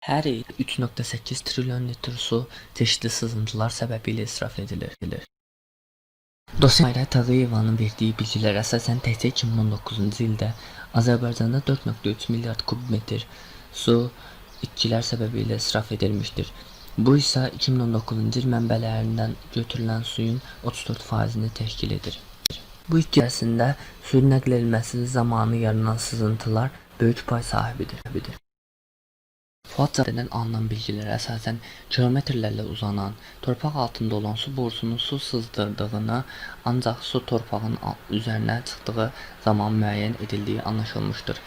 Hər il 3.8 trilyon litr su çeşitli sızıntılar səbəbilə israf edilir. Dosya Mayra Tağıyevanın verdiyi bilgilərə əsasən təkcə 2019-cu ildə Azərbaycanda 4.3 milyard kubmetr su itkilər səbəbilə israf edilmişdir. Bu isə 2019-cu il mənbələrindən götürülən suyun 34%-ni təşkil edir. Bu içərisində suyun nəql edilməsi zamanı yaranan sızıntılar böyük pay sahibidir. Fuat Zadədən alınan bilgilərə əsasən kilometrlərlə uzanan, torpaq altında olan su borusunun su sızdırdığını, ancaq su torpağın üzərinə çıxdığı zaman müəyyən edildiyi anlaşılmışdır.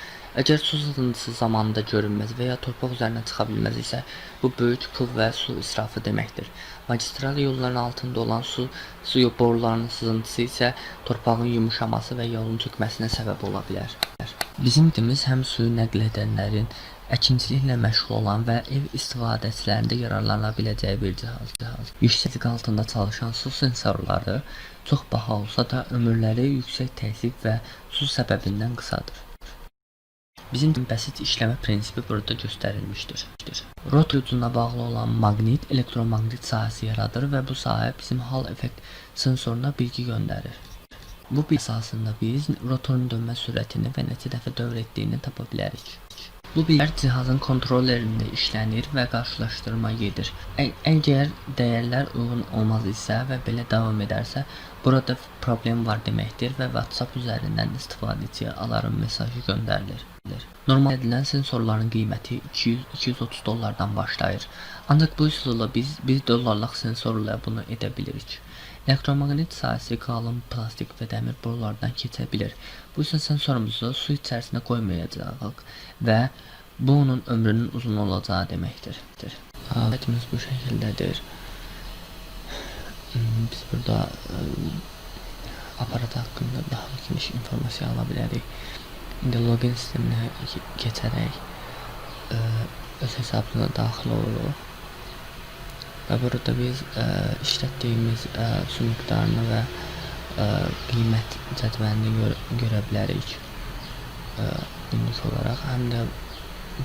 Əgər su sızıntısı zamanında görünməz və ya torpaq üzərinə çıxa bilməz isə, bu böyük pul və su israfı deməkdir. Magistral yolların altında olan su, su borularının sızıntısı isə torpağın yumuşaması və yolun çökməsinə səbəb ola bilər. Bizim dilimiz həm suyu nəql edənlərin, əkinçiliklə məşğul olan və ev istifadəçilərində yararlana biləcəyi bir cihaz. Yüksək altında çalışan su sensorları çox baha olsa da ömürləri yüksək təzyiq və su səbəbindən qısadır. Bizim din bəsit işləmə prinsipi burada göstərilmişdir. Rotor ucuna bağlı olan maqnit elektromaqnit sahəsi yaradır və bu sahə bizim hal effekt sensoruna bilgi göndərir. Bu bir əsasında biz rotorun dönmə sürətini və neçə dövr etdiyini tapa bilərik. Bu bilgilər cihazın kontrollerində işlənir və qarşılaşdırma gedir. Ə- Əgər dəyərlər uyğun olmaz isə və belə davam edərsə, burada problem var deməkdir və WhatsApp üzərindən istifadəçiyə alarm mesajı göndərilir. Normal edilən sensorların qiyməti 200-230 dollardan başlayır. Ancaq bu üsulla biz 1 dollarlıq sensorla bunu edə bilirik. Elektromaqnit sahəsi qalın plastik və dəmir borulardan keçə bilir. Bu isə sensorumuzu su içərisinə qoymayacağıq və bu onun ömrünün uzun olacağı deməkdir. Alətimiz bu şəkildədir. Hmm, Biz burada ə, aparat haqqında daha geniş informasiya ala bilərik. İndi login sisteminə ke- keçərək ə, öz hesabına daxil oluruq. Və burada biz ə, işlətdiyimiz ə, su miqdarını və ə, qiymət cədvəlini gör görə bilərik. Ə, olaraq həm də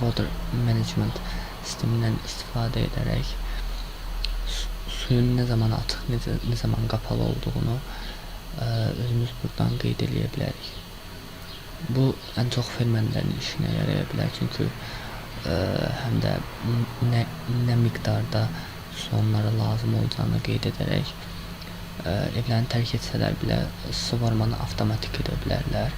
water management sistemindən istifadə edərək su- suyun nə zaman açıq, necə, nə zaman qapalı olduğunu ə, özümüz buradan qeyd edə bilərik. Bu ən çox fermerlərin işinə yaraya bilər çünki ə, həm də nə, nə miqdarda su onlara lazım olacağını qeyd edərək ə, evlərini tərk etsələr belə suvarmanı avtomatik edə bilərlər.